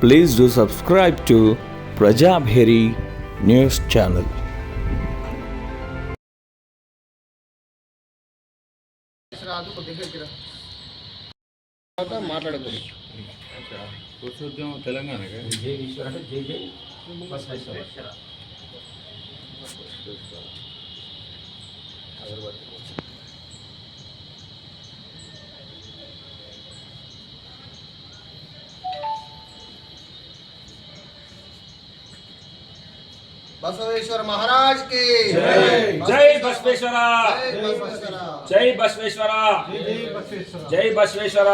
Please do subscribe to Prajabheri News Channel. ఉద్యమం తెలంగాణ बसवेश्वर महाराज की जय बसवेश्वर जय बसवेश्वर जय बसवेश्वर జై బసవేశ్వర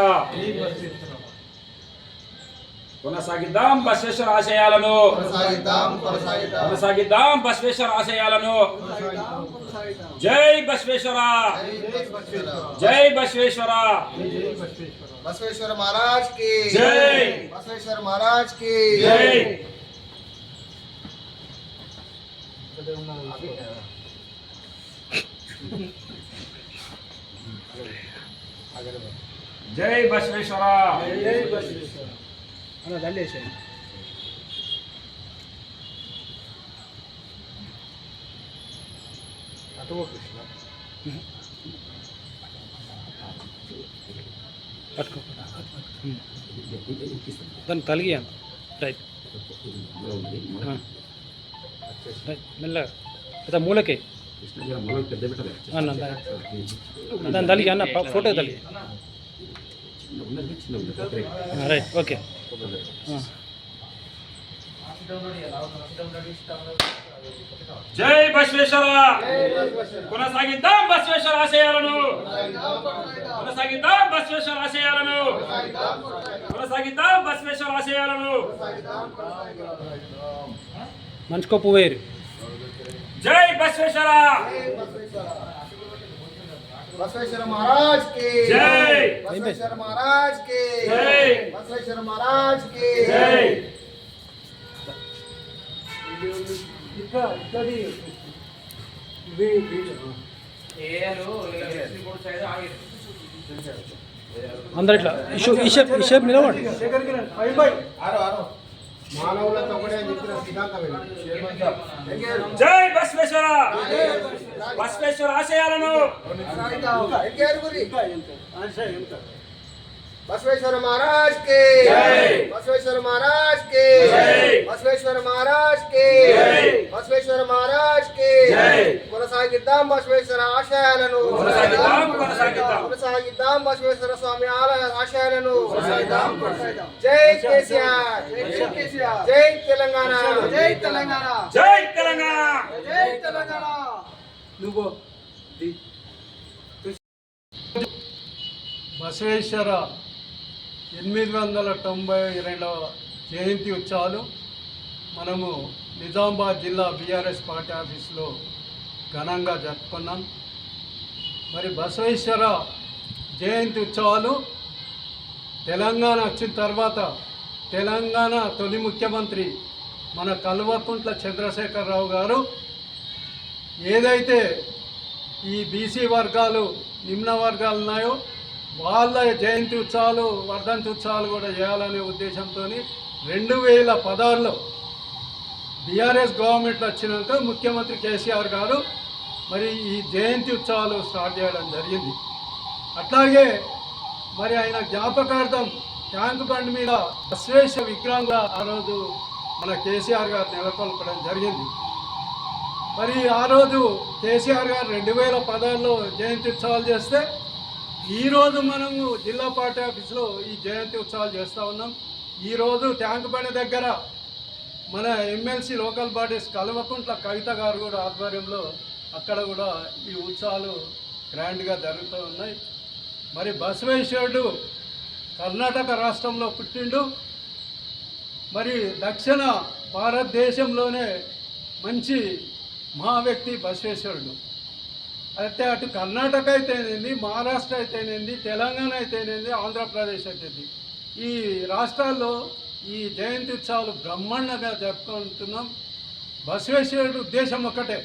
కొనసాగిద్దాం బసవేశ్వర ఆశయాలను కొనసాగిద్దాం కొనసాగిద్దాం కొనసాగిద్దాం బసవేశ్వర ఆశయాలను జై బసవేశ్వర జై బసవేశ్వర बसवेश्वर महाराज की जय। बसवेश्वर महाराज की జై జై బసవేశ్వర. దాన్ని తలిగియాను రైట్ ఆ. రైట్. మెల్లగా అదా మూలకే అన్న దా- దాన్ని తలిగి అన్న ప- ఫోటో తలిగి ఆ, రైట్ ఓకే ఆ. జై బసవేశ్వర కొనసాగిద్దాం బసవేశ్వర ఆశయాలను కొనసాగిద్దాం బసవేశ్వర ఆశయాలను కొనసాగిద్దాం బసవేశ్వర ఆశయాలను మనిషికో పువ్వేరు జై బసవేశ్వర! బసవేశ్వర మహారాజ్కి జై! బసవేశ్వర మహారాజ్కి జై! బసవేశ్వర మహారాజ్కి జై! ఇక్కడ ఇక్కడి అందరిట్లా ఇషేప్ నిలబడి. మానవులతో కూడా చెప్పిన సిద్ధాంతం జై బసవేశ్వర! బసవేశ్వర! ఆశయాలను बसवेश्वर महाराज के जय। बसवेश्वर महाराज के जय। बसवेश्वर महाराज के जय। बसवेश्वर महाराज के जय। కొనసాగిద్దాం బసవేశ్వర ఆశయాలను కొనసాగిద్దాం, కొనసాగిద్దాం. కొనసాగిద్దాం బసవేశ్వర స్వామి ఆలయ ఆశయాలను జై కేసీఆర్ జై తెలంగాణ జై తెలంగాణ జై తెలంగాణ జై తెలంగాణ బసవేశ్వర ఎనిమిది వందల తొంభై రెండవ జయంతి ఉత్సవాలు మనము నిజామాబాద్ జిల్లా బీఆర్ఎస్ పార్టీ ఆఫీస్లో ఘనంగా జరుపుకున్నాం. మరి బసవేశ్వర జయంతి ఉత్సవాలు తెలంగాణ వచ్చిన తర్వాత తెలంగాణ తొలి ముఖ్యమంత్రి మన కల్వకుంట్ల చంద్రశేఖరరావు గారు ఏదైతే ఈ బీసీ వర్గాలు నిమ్న వర్గాలు ఉన్నాయో వాళ్ళ జయంతి ఉత్సవాలు వర్ధంతి ఉత్సవాలు కూడా చేయాలనే ఉద్దేశంతో రెండు వేల పదహారులో బీఆర్ఎస్ గవర్నమెంట్ వచ్చినాక ముఖ్యమంత్రి కేసీఆర్ గారు మరి ఈ జయంతి ఉత్సవాలు స్టార్ట్ చేయడం జరిగింది. అట్లాగే మరి ఆయన జ్ఞాపకార్థం ట్యాంక్ బండ్ మీద అశ్వేష విగ్రహం ఆ రోజు మన కేసీఆర్ గారు నెలకొల్పడం జరిగింది. మరి ఆ రోజు కేసీఆర్ గారు రెండు వేల పదహారులో జయంతి ఉత్సవాలు చేస్తే ఈరోజు మనము జిల్లా పార్టీ ఆఫీస్లో ఈ జయంతి ఉత్సవాలు చేస్తూ ఉన్నాం. ఈరోజు ట్యాంక్ బండి దగ్గర మన MLC local bodies Kalvakuntla Kavitha గారు కూడా ఆధ్వర్యంలో అక్కడ కూడా ఈ ఉత్సవాలు గ్రాండ్గా జరుగుతూ ఉన్నాయి. మరి బసవేశ్వరుడు కర్ణాటక రాష్ట్రంలో పుట్టిండు. మరి దక్షిణ భారతదేశంలోనే మంచి మహా వ్యక్తి బసవేశ్వరుడు. అయితే అటు కర్ణాటక అయితేనేది మహారాష్ట్ర అయితేనేది తెలంగాణ అయితేనేది ఆంధ్రప్రదేశ్ అయితేంది. ఈ రాష్ట్రాల్లో ఈ జయంతి ఉత్సవాలు బ్రహ్మాండంగా జరుపుకుంటున్నాం. బసవేశ్వరుడు ఉద్దేశం ఒకటే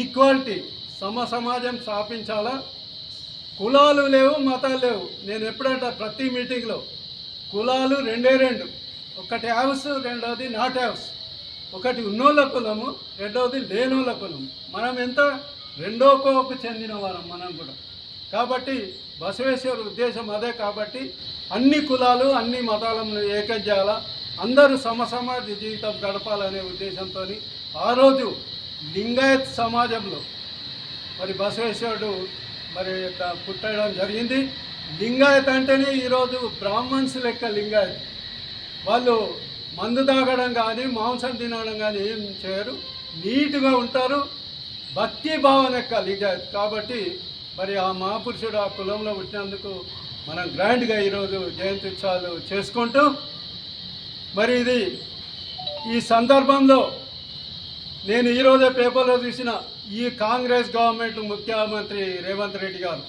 ఈక్వాలిటీ సమ సమాజం స్థాపించాలా? కులాలు లేవు మతాలు లేవు. నేను ఎప్పుడంటా ప్రతి మీటింగ్లో కులాలు రెండే రెండు. ఒకటి హౌస్ రెండవది నాట్ హౌస్. ఒకటి ఉన్నోళ్ళ కులము రెండవది లేనోళ్ళ కులము. మనం ఎంత రెండో కోవకు చెందిన వారం మనం కూడా. కాబట్టి బసవేశ్వర ఉద్దేశం అదే కాబట్టి అన్ని కులాలు అన్ని మతాలను ఏకం అందరూ సమసమాజ జీవితం గడపాలనే ఉద్దేశంతో ఆ రోజు లింగాయత్ సమాజంలో మరి బసవేశ్వరుడు మరి పుట్టడం జరిగింది. లింగాయత్ అంటేనే ఈరోజు బ్రాహ్మణ్స్ లెక్క లింగాయత్. వాళ్ళు మందు తాగడం కానీ మాంసం తినడం కానీ ఏం చేయరు. నీట్గా ఉంటారు. భక్తి భావన యొక్క కాబట్టి మరి ఆ మహాపురుషుడు ఆ కులంలో పుట్టినందుకు మనం గ్రాండ్గా ఈరోజు జయంతి ఉత్సవాలు చేసుకుంటూ మరి ఇది ఈ సందర్భంలో నేను ఈరోజే పేపర్లో చూసిన ఈ కాంగ్రెస్ గవర్నమెంట్ ముఖ్యమంత్రి రేవంత్ రెడ్డి గారు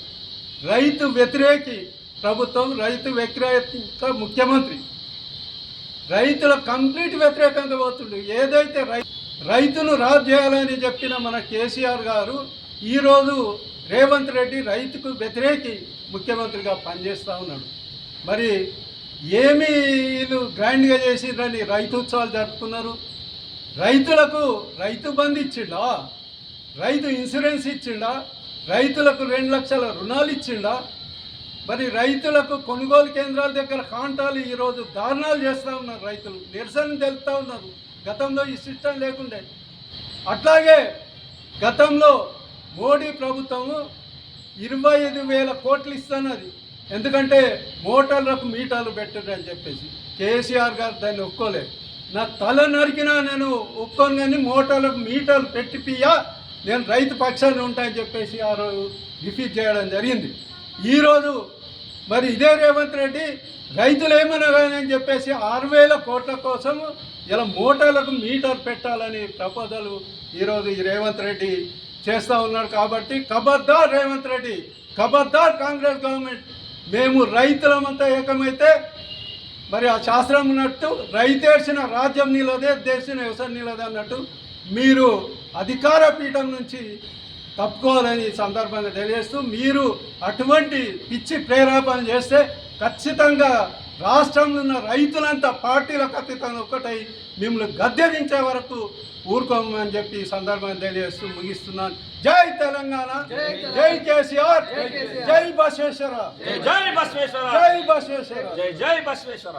రైతు వ్యతిరేకి ప్రభుత్వం రైతు వ్యతిరేక ముఖ్యమంత్రి రైతుల కంప్లీట్ వ్యతిరేకంగా పోతుండే. ఏదైతే రైతు రైతును రాజ్యాలని చేయాలని చెప్పిన మన కేసీఆర్ గారు ఈరోజు రేవంత్ రెడ్డి రైతుకు వ్యతిరేకి ముఖ్యమంత్రిగా పనిచేస్తూ ఉన్నాడు. మరి ఏమి వీళ్ళు గ్రాండ్గా చేసిండ్రని రైతు ఉత్సవాలు జరుపుకున్నారు. రైతులకు రైతు బంధు ఇచ్చిండా? రైతు ఇన్సూరెన్స్ ఇచ్చిండా? రైతులకు రెండు లక్షల రుణాలు ఇచ్చిండా? మరి రైతులకు కొనుగోలు కేంద్రాల దగ్గర కాంటాలు ఈరోజు దారుణాలు చేస్తూ ఉన్నారు రైతులు. నిరసన తెలుపుతూ ఉన్నారు. గతంలో ఈ సిస్టమ్ లేకుండే. అట్లాగే గతంలో మోడీ ప్రభుత్వము ఇరవై ఐదు వేల కోట్లు ఇస్తున్నది. ఎందుకంటే మోటార్లకు మీటర్లు పెట్టండి అని చెప్పేసి. కేసీఆర్ గారు దాన్ని ఒప్పుకోలేదు నా తల నరికినా నేను ఒప్పుకోను కానీ మోటార్లకు మీటర్లు పెట్టిపియా నేను రైతు పక్షాన్ని ఉంటాయని చెప్పేసి ఆ రోజు డిఫీట్ చేయడం జరిగింది. ఈరోజు మరి ఇదే రేవంత్ రెడ్డి రైతులు ఏమనగానని చెప్పేసి ఆరు వేల కోట్ల కోసం ఇలా మోటార్లకు మీటర్ పెట్టాలని ప్రపోజలు ఈరోజు ఈ రేవంత్ రెడ్డి చేస్తూ ఉన్నాడు కాబట్టి ఖబర్దార్ రేవంత్ రెడ్డి ఖబర్దార్ కాంగ్రెస్ గవర్నమెంట్. మేము రైతులమంతా ఏకమైతే మరి ఆ శాస్త్రం ఉన్నట్టు రైతేసిన రాజ్యం నిలదే దేశం వ్యవసాయం నిలదే అన్నట్టు మీరు అధికార పీఠం నుంచి తప్పుకోవాలని ఈ సందర్భంగా తెలియజేస్తూ మీరు అటువంటి పిచ్చి ప్రేరేపణ చేస్తే ఖచ్చితంగా రాష్ట్రంలో ఉన్న రైతులంతా పార్టీలకు అతీతంగా ఒకటై మిమ్మల్ని గద్దెదించే వరకు ఊరుకోమని చెప్పి ఈ సందర్భంగా తెలియజేస్తూ ముగిస్తున్నాను. జై తెలంగాణ. జై కేసీఆర్. జై బసవేశ్వర. జై బసవేశ్వర. జై బసవేశ్వర. జై జై బసవేశ్వర.